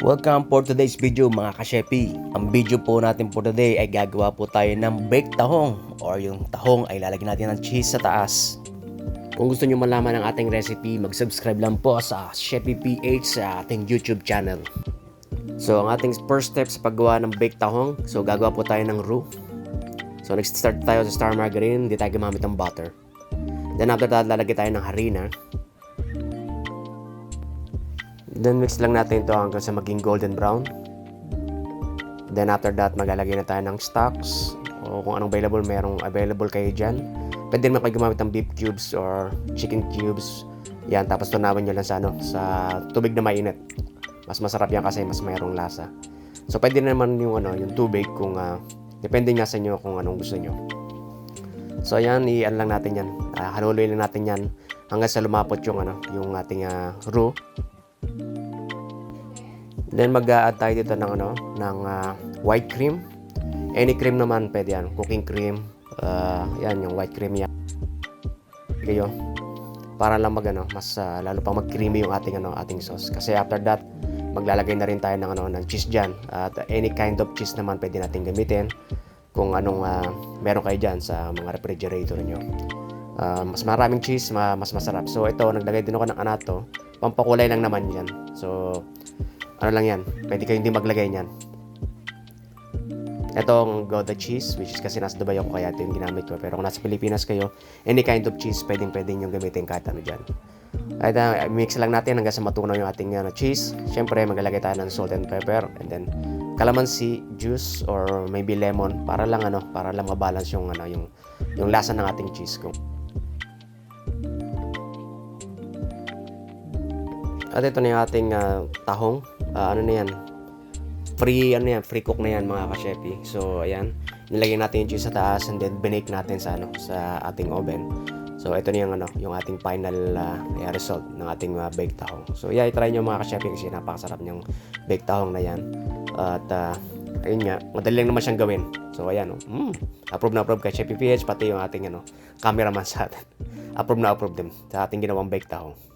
Welcome for today's video mga kashepi. Ang video po natin for today ay gagawa po tayo ng baked tahong or yung tahong ay lalagyan natin ng cheese sa taas. Kung gusto nyo malaman ang ating recipe, mag-subscribe lang po sa Sheppy PH sa ating YouTube channel. So, ang ating first step sa paggawa ng baked tahong, so gagawa po tayo ng roux. So, next start tayo sa star margarine, hindi tayo gumamit ng butter. Then after that, lalagyan tayo ng harina. Then mix lang natin ito hanggang sa maging golden brown. Then after that, maglalagay na tayo ng stocks o kung anong available, merong available kayo dyan. Pwede naman kayo gumamit ng beef cubes or chicken cubes. Yan, tapos tunawin nyo lang sa, ano, sa tubig na mainit. Mas masarap yan kasi mas mayroong lasa. So pwede naman yung, ano, yung tubig kung ah, depende nga sa inyo kung anong gusto nyo. So ayan, i-ano lang natin yan. Uh, haluloy lang natin yan hanggang sa lumapot yung, ano, yung ating ah, roux. Then mag-a-add tayo dito ng ano, ng ah, white cream. Any cream naman pwede yan. Cooking cream. ah, yan yung white cream yan. Kayo. Para lang mag ano, mas ah, lalo pang mag-creamy yung ating ano, ating sauce. Kasi after that, maglalagay na rin tayo ng ano, ng cheese diyan. At any kind of cheese naman pwede natin gamitin kung anong ah, meron kayo diyan sa mga refrigerator niyo. Ah, mas maraming cheese, ma- mas masarap. So ito, naglagay din ako ng anato. Pampakulay lang naman yan. So, ano lang yan, pwede kayo hindi maglagay niyan. Itong Gouda cheese, which is kasi nasa Dubai ako kaya ito yung ginamit ko. Pero kung nasa Pilipinas kayo, any kind of cheese, pwedeng pwedeng yung gamitin kahit ano dyan. At uh, mix lang natin hanggang sa matunaw yung ating ano, cheese. Siyempre, maglalagay tayo ng salt and pepper. And then, calamansi juice or maybe lemon para lang ano, para lang mabalance yung ano, yung yung lasa ng ating cheese kung At ito na yung ating ah, tahong. Ah, ano na yan? Free, ano yan? Free cook na yan mga kashepi. So, ayan. Nilagay natin yung cheese sa taas and then binake natin sa, ano, sa ating oven. So, ito na yung, ano, yung ating final yeah, result ng ating uh, baked tahong. So, yeah, itry nyo mga kashepi kasi napakasarap niyang baked tahong na yan. At, ah, ayun nga, madali lang naman siyang gawin. So, ayan, oh. Mm, approve na approve kay Chef PH, pati yung ating, ano, cameraman sa atin. approve na approve din sa ating ginawang baked tahong.